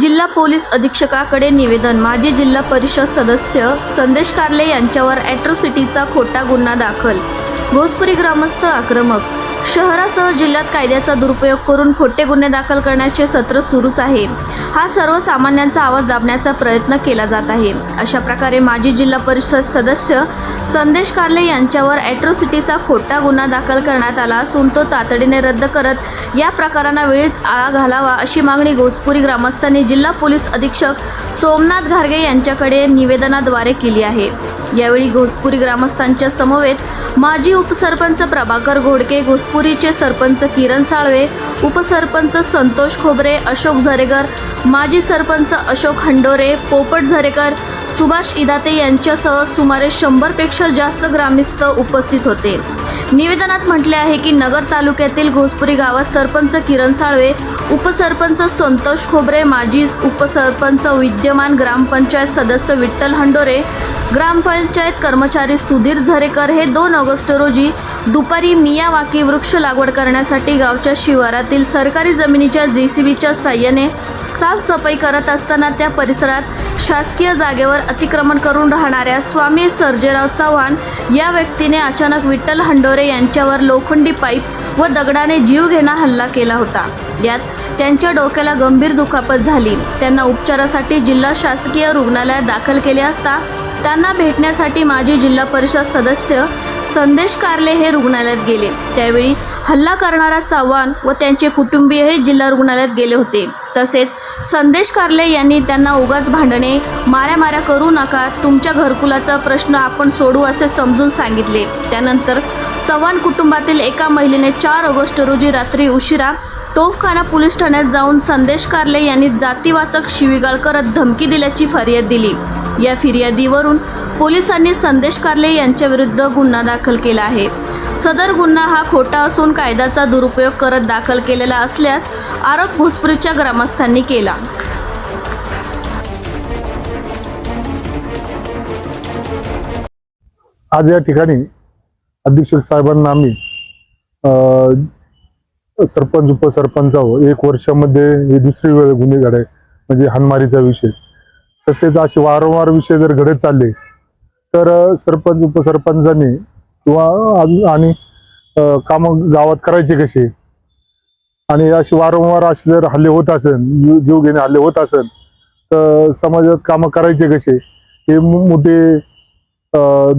जिल्हा पोलीस अधीक्षकाकडे निवेदन. माजी जिल्हा परिषद सदस्य संदेश कारले यांच्यावर ॲट्रोसिटीचा खोटा गुन्हा दाखल. भोजपुरी ग्रामस्थ आक्रमक शहरासह जिल्ह्यात कायद्याचा दुरुपयोग करून खोटे गुन्हे दाखल करण्याचे सत्र सुरूच आहे. हा सर्वसामान्यांचा आवाज दाबण्याचा प्रयत्न केला जात आहे. अशा प्रकारे माजी जिल्हा परिषद सदस्य संदेश कार्ले यांच्यावर ॲट्रोसिटीचा खोटा गुन्हा दाखल करण्यात आला असून तो तातडीने रद्द करत या प्रकारांना वेळीच आळा घालावा अशी मागणी घोसपुरी ग्रामस्थांनी जिल्हा पोलीस अधीक्षक सोमनाथ घारगे यांच्याकडे निवेदनाद्वारे केली आहे. यावेळी घोसपुरी ग्रामस्थांच्या समवेत माजी उपसरपंच प्रभाकर घोडके घोसपुरीचे सरपंच किरण साळवे उपसरपंच संतोष खोबरे अशोक झरेकर माजी सरपंच अशोक हंडोरे पोपट झरेकर सुभाष इदाते यांच्यासह सुमारे शंभरपेक्षा जास्त ग्रामस्थ उपस्थित होते. निवेदनात म्हटले आहे की नगर तालुक्यातील घोसपुरी गावात सरपंच किरण साळवे उपसरपंच संतोष खोबरे माजी उपसरपंच विद्यमान ग्रामपंचायत सदस्य विठ्ठल हंडोरे ग्रामपंचायत कर्मचारी सुधीर झरेकर हे दोन ऑगस्ट रोजी दुपारी मियावाकी वृक्ष लागवड करण्यासाठी गावच्या शिवारातील सरकारी जमिनीच्या जे सी बीच्या साह्याने साफसफाई करत असताना त्या परिसरात शासकीय जागेवर अतिक्रमण करून राहणाऱ्या स्वामी सर्जेराव चव्हाण या व्यक्तीने अचानक विठ्ठल हंडोरे यांच्यावर लोखंडी पाईप व दगडाने जीवघेणा हल्ला केला होता. यात त्यांच्या डोक्याला गंभीर दुखापत झाली. त्यांना उपचारासाठी जिल्हा शासकीय रुग्णालयात दाखल केले असता त्यांना भेटण्यासाठी माजी जिल्हा परिषद सदस्य संदेश कारले हे रुग्णालयात गेले. त्यावेळी हल्ला करणारा चव्हाण व त्यांचे कुटुंबीयही जिल्हा रुग्णालयात गेले होते. तसेच संदेश कारले यांनी त्यांना उगाच भांडणे माऱ्यामाऱ्या करू नका तुमच्या घरकुलाचा प्रश्न आपण सोडू असे समजून सांगितले. त्यानंतर चव्हाण कुटुंबातील एका महिलेने चार ऑगस्ट रोजी रात्री उशिरा तोफखाना पोलीस ठाण्यात जाऊन संदेश कारले यांनी जातीवाचक शिवीगाळ करत धमकी दिल्याची फर्याद दिली. या फिर्यादीवरून पोलिसांनी संदेश कार्ले यांच्या विरुद्ध गुन्हा दाखल केला आहे. सदर गुन्हा हा खोटा असून कायद्याचा दुरुपयोग करत दाखल केलेला असल्यास आरोप घुसपुरीच्या ग्रामस्थांनी केला. आज या ठिकाणी अधीक्षक साहेबांना आम्ही सरपंच सरपंच उपसरपंचावर एक वर्षामध्ये ही दुसरी वेळ गुन्हेगार आहे. म्हणजे हानमारीचा विषय. तसेच असे वारंवार विषय जर घडत चालले तर सरपंच उपसरपंचांनी किंवा अजून आणि कामं गावात करायचे कसे आणि असे वारंवार असे जर हल्ले होत असेल जीव घेणे हल्ले होत असेल तर समाजात कामं करायचे कसे हे मोठे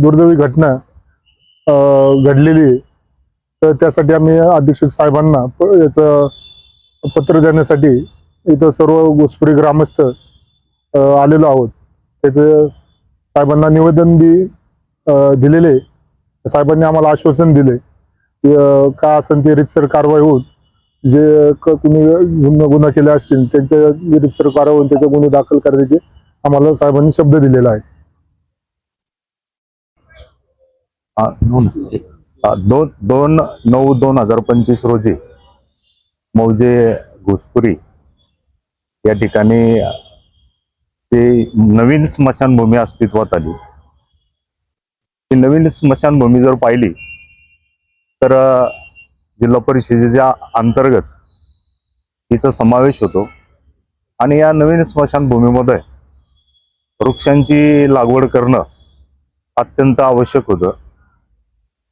दुर्दैवी घटना घडलेली आहे. तर त्यासाठी आम्ही अधीक्षक साहेबांना याचं पत्र देण्यासाठी इथं सर्व घुसपुरी ग्रामस्थ आलेलो आहोत. त्याचं साहेबांना निवेदन बी दिलेले. साहेबांनी आम्हाला आश्वासन दिले का असेल ते रितसर कारवाई होऊन जे कुणी गुन्हा गुन्हा केले असतील त्यांच्या रितसर कारवाई होऊन त्याचे गुन्हे दाखल करण्याचे आम्हाला साहेबांनी शब्द दिलेला आहे. हा, दोन दोन दोन नऊ दोन हजार पंचवीस रोजी मौजे घुसपुरी या ठिकाणी ते नवीन स्मशानभूमी अस्तित्वात आली. ती नवीन स्मशानभूमी जर पाहिली तर जिल्हा परिषदेच्या अंतर्गत तिचा समावेश होतो. आणि या नवीन स्मशानभूमीमध्ये वृक्षांची लागवड करणं अत्यंत आवश्यक होतं.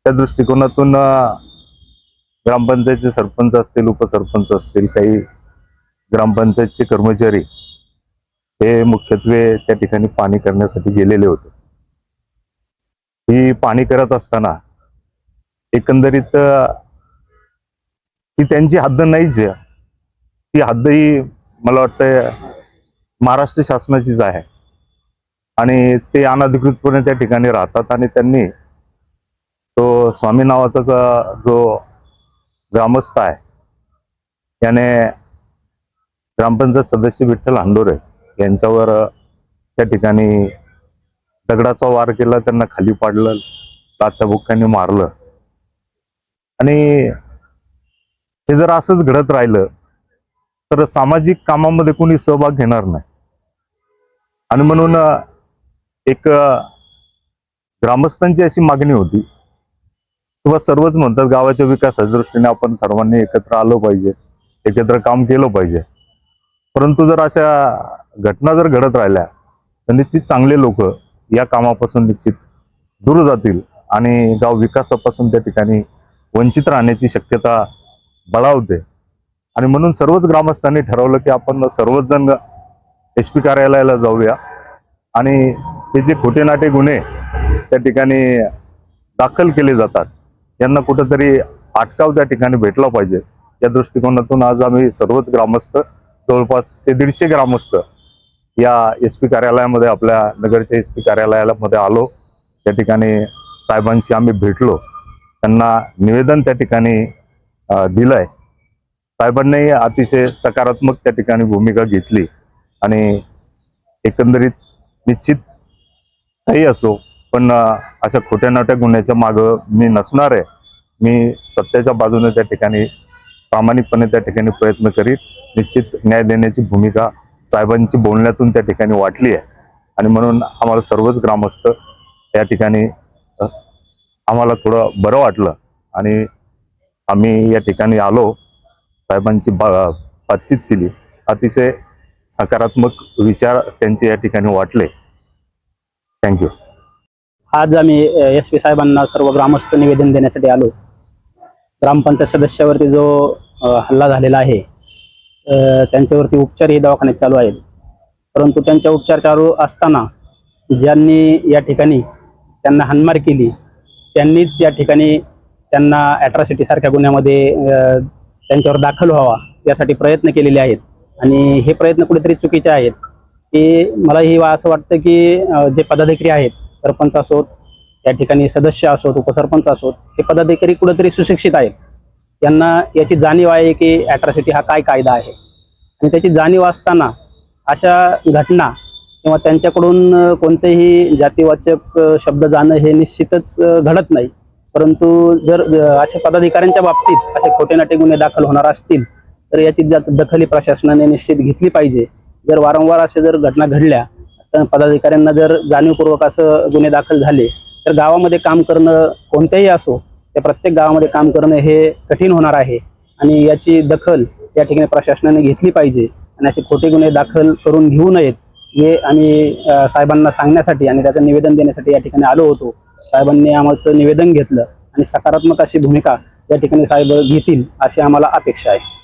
त्या दृष्टिकोनातून ग्रामपंचायतचे सरपंच असतील उपसरपंच असतील काही ग्रामपंचायतचे कर्मचारी हे मुख्यत्वे त्या ठिकाणी पाणी करण्यासाठी गेलेले होते. ही पाणी करत असताना एकंदरीत ती त्यांची हद्द नाहीच आहे. ती हद्द ही मला वाटतं महाराष्ट्र शासनाचीच आहे. आणि ते अनधिकृतपणे त्या ठिकाणी राहतात आणि त्यांनी तो स्वामी नावाचा जो ग्रामस्थ आहे याने ग्रामपंचायत सदस्य विठ्ठल हांडोरे यांच्यावर त्या ठिकाणी दगडाचा वार केला त्यांना खाली पाडलं तात्या बुक्क्यांनी मारलं. आणि हे जर असंच घडत राहिलं तर सामाजिक कामामध्ये कोणी सहभाग घेणार नाही. आणि म्हणून एक ग्रामस्थांची अशी मागणी होती किंवा सर्वच म्हणतात गावाच्या विकासाच्या दृष्टीने आपण सर्वांनी एकत्र आलो पाहिजे एकत्र काम केलं पाहिजे. परंतु जर अशा घटना जर घडत राहिल्या तर निश्चित चांगले लोक या कामापासून निश्चित दूर जातील आणि गाव विकासापासून त्या ठिकाणी वंचित राहण्याची शक्यता बळावते आणि म्हणून सर्वच ग्रामस्थांनी ठरवलं की आपण सर्वच जण एस पी कार्यालयाला जाऊया. आणि हे जे खोटे नाटे गुन्हे त्या ठिकाणी दाखल केले जातात यांना कुठंतरी अटकाव त्या ठिकाणी भेटला पाहिजे. या दृष्टिकोनातून आज आम्ही सर्वच ग्रामस्थ जवळपास ते दीडशे ग्रामस्थ या एस पी कार्यालयामध्ये आपल्या नगरच्या एस पी कार्यालयामध्ये आलो. त्या ठिकाणी साहेबांशी आम्ही भेटलो. त्यांना निवेदन त्या ठिकाणी दिलंय. साहेबांनी अतिशय सकारात्मक त्या ठिकाणी भूमिका घेतली. आणि एकंदरीत निश्चित काही असो पण अशा खोट्या नाट्या गुन्ह्याच्या मागं मी नसणार आहे. मी सत्याच्या बाजूने त्या ठिकाणी प्रामाणिकपणे त्या ठिकाणी प्रयत्न करीत निश्चित न्याय देण्याची भूमिका साहेबांची बोलण्यातून त्या ठिकाणी वाटली आहे. आणि म्हणून आम्हाला सर्वच ग्रामस्थ या ठिकाणी आम्हाला थोडं बरं वाटलं. आणि आम्ही या ठिकाणी आलो साहेबांची बा बातचीत केली. अतिशय सकारात्मक विचार त्यांचे या ठिकाणी वाटले. थँक्यू आज आम्ही एस पी साहेबांना सर्व ग्रामस्थ निवेदन देण्यासाठी आलो. ग्रामपंचायत सदस्यावरती जो हल्ला झालेला आहे त्यांच्यावरती उपचार हे दवाखान्यात चालू आहेत. परंतु त्यांच्या उपचार चालू असताना ज्यांनी या ठिकाणी त्यांना हानमार केली त्यांनीच या ठिकाणी त्यांना ॲट्रॉसिटी सारख्या गुन्ह्यामध्ये त्यांच्यावर दाखल व्हावा यासाठी प्रयत्न केलेले आहेत. आणि हे प्रयत्न कुठेतरी चुकीचे आहेत. की मला ही असं वाटतं की जे पदाधिकारी आहेत सरपंच असोत त्या ठिकाणी सदस्य असोत उपसरपंच असोत हे पदाधिकारी कुठेतरी सुशिक्षित आहेत. यांना याची जाणीव आहे की ॲट्रॉसिटी हा काय कायदा आहे. आणि त्याची जाणीव असताना अशा घटना किंवा त्यांच्याकडून कोणतेही जातीवाचक शब्द जाणं हे निश्चितच घडत नाही. परंतु जर अशा पदाधिकाऱ्यांच्या बाबतीत असे खोटे नाटे गुन्हे दाखल होणार असतील तर याची दखली दखल ही प्रशासनाने निश्चित घेतली पाहिजे. जर वारंवार असे जर घटना घडल्या तर पदाधिकाऱ्यांना जर जाणीवपूर्वक असं गुन्हे दाखल झाले तर गावामध्ये काम करणं कोणत्याही असो त्या प्रत्येक गावामध्ये काम करणं हे कठीण होणार आहे. आणि याची दखल या ठिकाणी प्रशासनाने घेतली पाहिजे. आणि असे खोटे गुन्हे दाखल करून घेऊ नयेत हे आम्ही साहेबांना सांगण्यासाठी आणि त्याचं निवेदन देण्यासाठी या ठिकाणी आलो होतो. साहेबांनी आमचं निवेदन घेतलं आणि सकारात्मक अशी भूमिका या ठिकाणी साहेब घेतील अशी आम्हाला अपेक्षा आहे.